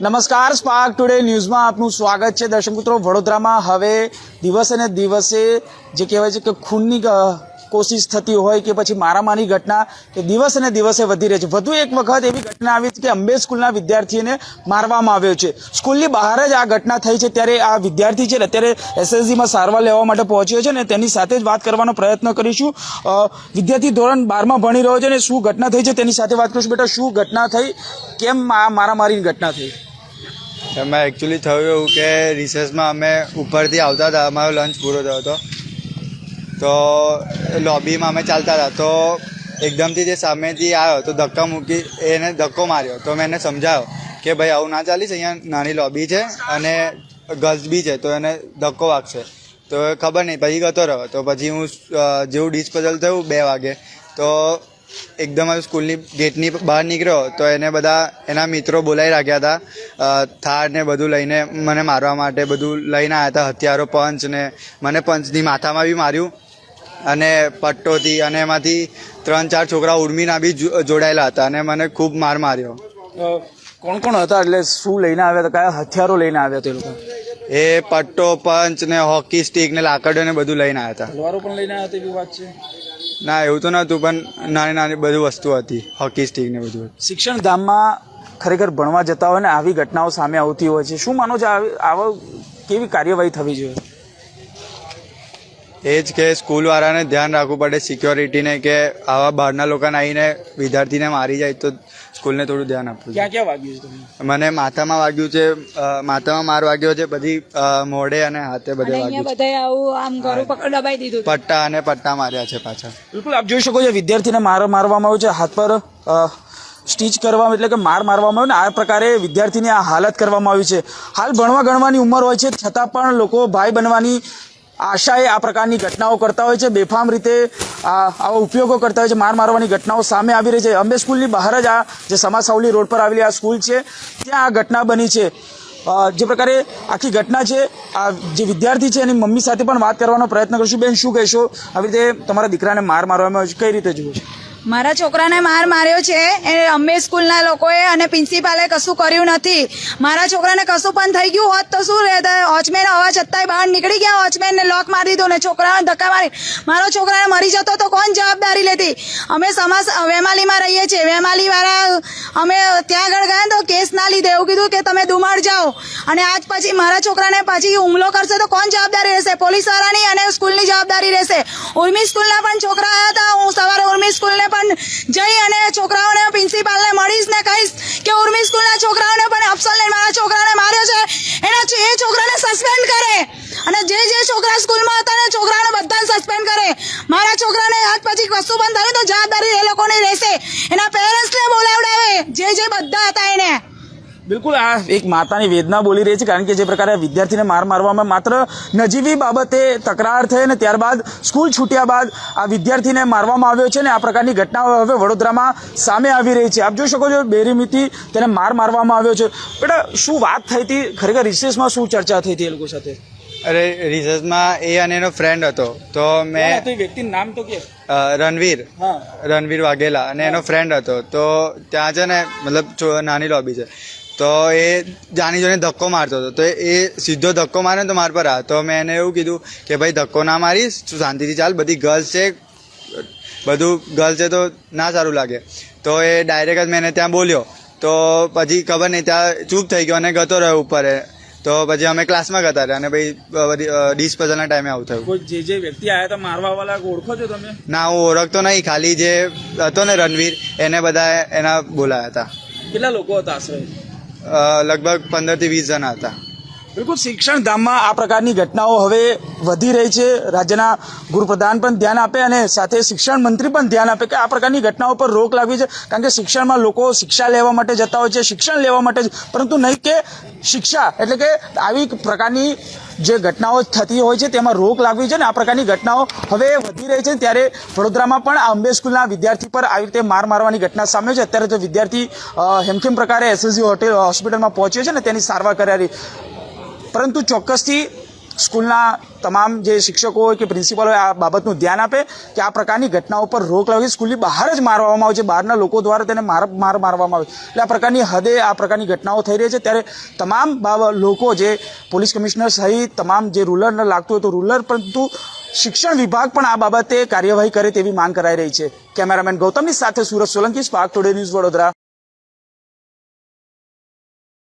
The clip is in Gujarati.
નમસ્કાર સ્પાર્ક ટુડે ન્યૂઝમાં આપનું સ્વાગત છે. દર્શક મિત્રો, વડોદરામાં હવે દિવસે ને દિવસે જે કહેવાય છે કે ખૂનની કોશિશ થતી હોય કે પછી મારામારી ઘટના કે દિવસે ને દિવસે વધી રહી છે. વધુ એક વખત એવી ઘટના આવી છે કે અંબે સ્કૂલના વિદ્યાર્થીને મારવામાં આવ્યો છે. સ્કૂલની બહાર જ આ ઘટના થઈ છે. ત્યારે આ વિદ્યાર્થી છે અત્યારે એસએસજીમાં સારવાર લેવા માટે પહોંચ્યો છે ને, તેની સાથે જ વાત કરવાનો પ્રયત્ન કરીશું. વિદ્યાર્થી ધોરણ બારમાં ભણી રહ્યો છે ને, શું ઘટના થઈ છે તેની સાથે વાત કરીશું. બેટા, શું ઘટના થઈ? કેમ આ મારામારીની ઘટના થઈ? એમાં એકચ્યુઅલી થયું એવું કે રિસેસમાં અમે ઉપરથી આવતા હતા. અમારો લંચ પૂરો થયો હતો. તો લોબીમાં અમે ચાલતા હતા. તો એકદમથી જે સામેથી આવ્યો તો ધક્કા મૂકી એને ધક્કો માર્યો. તો મેં એને સમજાવ્યો કે ભાઈ, આવું ના ચાલીશ, અહીંયા નાની લોબી છે અને ગર્લ્સ બી છે, તો એને ધક્કો વાગશે. તો ખબર નહીં, પછી ગતો રહ્યો. તો પછી હું જેવું ડિસ્પોઝલ થયું બે વાગે, તો એકદમ સ્કૂલની ગેટની બહાર નીકળ્યો તો એને બધા એના મિત્રો બોલાવી રાખ્યા હતા. થાળ ને બધું લઈને મને મારવા માટે બધું લઈને આવ્યા હતા હથિયારો પંચ ને મને પંચની માથામાં બી માર્યું અને પટ્ટોથી અને એમાંથી ત્રણ ચાર છોકરા ઉર્મીના બી જોડાયેલા હતા અને મને ખૂબ માર માર્યો. કોણ કોણ હતા? એટલે શું લઈને આવ્યા હતા? કયા હથિયારો લઈને આવ્યા તે લોકો? એ પટ્ટો પંચ ને હોકી સ્ટીક ને લાકડીઓ ને બધું લઈને આવ્યા હતા. તલવારો પણ લઈને આવ્યા તેવી વાત છે? ના, એવું તો નહોતું, પણ નાની નાની બધી વસ્તુ હતી. હોકી સ્ટીક ને બધું શિક્ષણ ધામમાં ખરેખર ભણવા જતા હોય ને, આવી ઘટનાઓ સામે આવતી હોય છે. શું માનો છો આવી- કેવી કાર્યવાહી થવી જોઈએ? એ જ કે સ્કૂલવાળાને ધ્યાન રાખવું પડે સિક્યોરિટીને કે આવા બહારના લોકોને આવીને વિદ્યાર્થીને મારી જાય તો સ્કૂલને થોડું ધ્યાન આપવું ક્યાં ક્યાં વાગ્યું છે તમને? મને માથામાં વાગ્યું છે માથામાં માર વાગ્યો છે બધી મોઢે અને હાથે બધે વાગ્યું અહીંયા બધાએ આવું આમ ઘરું પકડ દબાઈ દીધું પટ્ટા અને પટ્ટા માર્યા છે પાછા. બિલકુલ આપ જોઈ શકો છો વિદ્યાર્થીને માર મારવામાં આવ્યો છે હાથ પર અ, સ્ટીચ કરવામાં એટલે કે માર મારવામાં આવ્યો ને આ પ્રકારે વિદ્યાર્થીની આ હાલત કરવામાં આવી છે. હાલ ભણવા ગણવાની ઉંમર હોય છે છતાં પણ લોકો ભાઈ બનવાની આશાએ આ પ્રકારની ઘટનાઓ કરતા હોય છે. બેફામ રીતે આવા ઉપયોગો કરતા હોય છે. માર મારવાની ઘટનાઓ સામે આવી રહી છે. અંબે સ્કૂલની બહાર જ આ જે સમાસાવલી રોડ પર આવેલી આ સ્કૂલ છે, ત્યાં આ ઘટના બની છે. જે પ્રકારે આખી ઘટના છે, આ જે વિદ્યાર્થી છે એની મમ્મી સાથે પણ વાત કરવાનો પ્રયત્ન કરશું. બેન, શું કહેશો? આવી રીતે તમારા દીકરાને માર મારવામાં કઈ રીતે જુઓ છો? મારા છોકરાને માર માર્યો છે. એ અમે સ્કૂલના લોકોએ અને પ્રિન્સિપાલે કશું કર્યું નથી. મારા છોકરાને કશું પણ થઈ ગયું હોત તો શું રહેત વોચમેન અવાજ છતાંય બહાર નીકળી ગયા. વોચમેનને લોક મારી દીધો ને છોકરાને ધક્કા મારી. મારો છોકરાને મરી જતો તો કોણ જવાબદારી લેતી? અમે સમાસ, વેમાલીમાં રહીએ છીએ. વેમાલીવાળા અમે ત્યાં આગળ ગયા તો કેસ ના લીધે એવું કીધું કે તમે દુમાડ જાઓ. અને આજ પછી મારા છોકરાને પછી હુમલો કરશે તો કોણ જવાબદારી રહેશે? પોલીસવાળાની અને સ્કૂલની જવાબદારી રહેશે. ઉર્મી સ્કૂલના પણ છોકરા હતા. હું સવારે ઉર્મી સ્કૂલને પણ જઈ અને છોકરાઓને પ્રિન્સિપાલને મળીશ ને કહીશ કે ઉર્મી સ્કૂલના છોકરાઓને પણ અફસલને મારા છોકરાને માર્યો છે એના છો- એ છોકરાને સસ્પેન્ડ કરે અને જે જે છોકરા સ્કૂલમાં હતા ને છોકરાઓને બધાને સસ્પેન્ડ કરે મારા છોકરાને આજ પછી કશું પણ થયું તો જવાબદારી એ લોકોની રહેશે એના પેરેન્ટ્સને બોલાવડાવે જે જે બધા હતા એને બિલકુલ આ એક માતાની વેદના બોલી રહી છે કારણ કે જે પ્રકારે વિદ્યાર્થીને માર મારવામાં માત્ર નજીવી બાબતે તકરાર થઈ અને ત્યારબાદ સ્કૂલ છૂટ્યા બાદ આ વિદ્યાર્થીને મારવામાં આવ્યો છે અને આ પ્રકારની ઘટનાઓ હવે વડોદરામાં સામે આવી રહી છે. આપ જોઈ શકો છો બેરીમીથી તેને માર મારવામાં આવ્યો છે. બેટા શું વાત થઈ હતી? ખરેખર રિસેસમાં શું ચર્ચા થઈ હતી એ લોકો સાથે? અરે રિસર્ચમાં એ અને એનો ફ્રેન્ડ હતો. તો મેં વ્યક્તિનું નામ તો કે? રણવીર. હા. રણવીર વાઘેલા અને એનો ફ્રેન્ડ હતો. તો ત્યાં છે ને મતલબ નાની લોબી છે. તો એ જાણી જોઈને ધક્કો મારતો હતો. તો એ સીધો ધક્કો મારે તો માર પર આ તો મેં એને એવું કીધું કે ભાઈ ધક્કો ના મારીશ. શાંતિથી ચાલ. બધી ગર્લ્સ છે. બધું ગર્લ્સ છે તો ના સારું લાગે. તો એ ડાયરેક્ટ જ મેં એને ત્યાં બોલ્યો. તો પછી ખબર નહીં ત્યાં ચૂપ થઈ ગયો અને ગતો રહ્યો ઉપર. તો પછી અમે ક્લાસમાં ગતા રહ્યા અને ભાઈ ડિસ્પોઝલના ટાઈમે આવું થયું. જે જે વ્યક્તિ આવ્યા હતા મારવા વાળા ઓળખો છો તમે? ના હું ઓળખતો નહીં. ખાલી જે હતો ને રણવીર એને બધા એના બોલાયા હતા. કેટલા લોકો હતા આશરે લગભગ પંદરથી વીસ જણા હતા. બિલકુલ, શિક્ષણ ધામમાં આ પ્રકારની ઘટનાઓ હવે વધી રહી છે. રાજ્યના ગૃહપ્રધાન પણ ધ્યાન આપે અને સાથે શિક્ષણ મંત્રી પણ ધ્યાન આપે કે આ પ્રકારની ઘટનાઓ પર રોક લાગવી છે. કારણ કે શિક્ષણમાં લોકો શિક્ષા લેવા માટે જતા હોય છે, શિક્ષણ લેવા માટે પરંતુ નહીં કે શિક્ષા, એટલે કે આવી પ્રકારની જે ઘટનાઓ થતી હોય છે, તેમાં રોક લાગવી છે ને આ પ્રકારની ઘટનાઓ હવે વધી રહી છે. ત્યારે વડોદરામાં પણ આ અંબે સ્કૂલના વિદ્યાર્થી પર આવી રીતે માર મારવાની ઘટના સામે છે. અત્યારે તો વિદ્યાર્થી હેમખેમ પ્રકારે એસએસજી હોટેલ હોસ્પિટલમાં પહોંચ્યો છે ને તેની સારવાર કરાવી પરંતુ ચોક્કસથી સ્કૂલના તમામ જે શિક્ષકો હોય કે પ્રિન્સિપલ હોય, આ બાબતનું ધ્યાન આપે કે આ પ્રકારની ઘટનાઓ પર રોક લાવી સ્કૂલની બહાર જ મારવામાં આવે છે. બહારના લોકો દ્વારા તેને માર માર મારવામાં આવે એટલે આ પ્રકારની હદે આ પ્રકારની ઘટનાઓ થઈ રહી છે. ત્યારે તમામ લોકો જે પોલીસ કમિશનર સહિત તમામ જે રૂલરને લાગતું હોય તો રૂલર, પરંતુ શિક્ષણ વિભાગ પણ આ બાબતે કાર્યવાહી કરે તેવી માંગ કરાઈ રહી છે. કેમેરામેન ગૌતમની સાથે Surat Solanki, Spark Today News Vadodara.